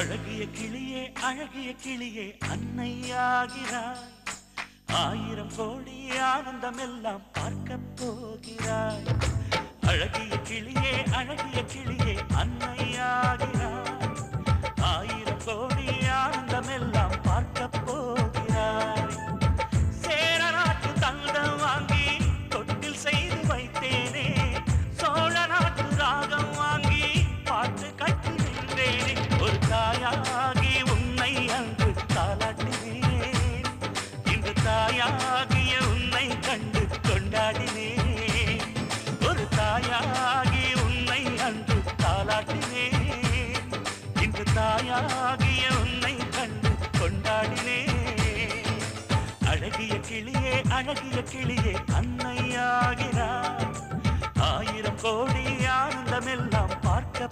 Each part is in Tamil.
அழகிய கிளியே அழகிய கிளியே அன்னையாகிறாய். ஆயிரம் கோடி ஆனந்தம் எல்லாம் பார்க்க போகிறாய். அழகிய கிளியே அழகிய கிளியே அன்னையாகிறாய். அழகிய கிளியே அன்னையாகிறார் ஆயிரம் கோடி ஆனந்தமெல்லாம் பார்க்க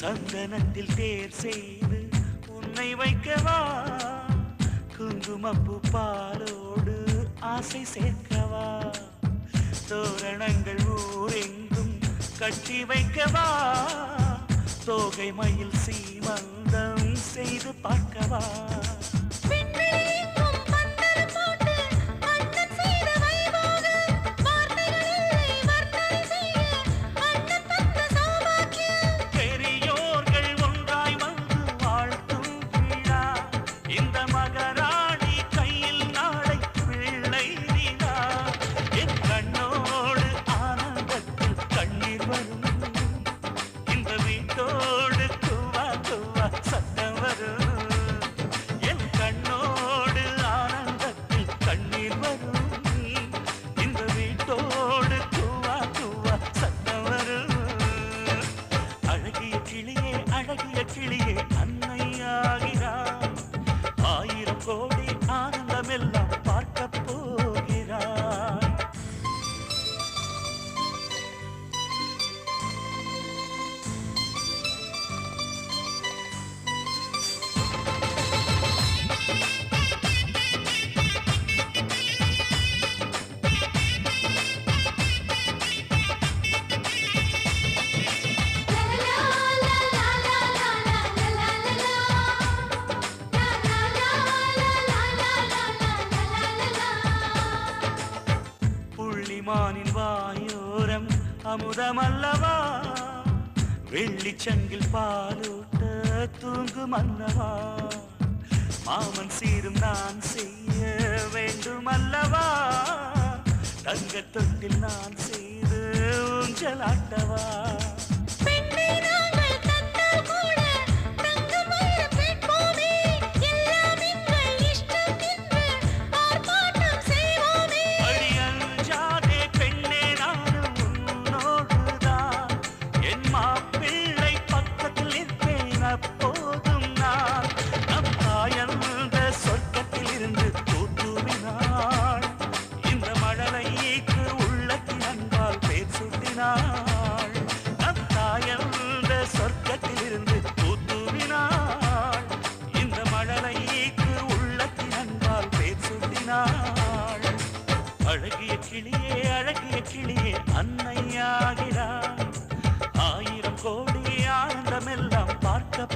சந்தனத்தில் தேர் செய்து உன்னை வைக்கவா? குங்குமப்பு பாலோடு ஆசை சேர்க்கவா? தோரணங்கள் ஊரெங்கும் கட்டி வைக்கவா? தோகை மயில் சீமந்தம் செய்து பார்க்கவா? மானின் வாயோரம் அமுதமல்லவா? வெள்ளி சங்கில் பாலூட்ட தூங்கும் அல்லவா? மாமன் சீரும் நான் செய்ய வேண்டும் அல்லவா தங்க தொட்டில் நான் செய்து ஊஞ்சலாட்டவா? அழகிய கிளியே அழகிய கிளியே அன்னையாகிறார் ஆயிரம் கோடி ஆனந்தமெல்லாம் பார்க்க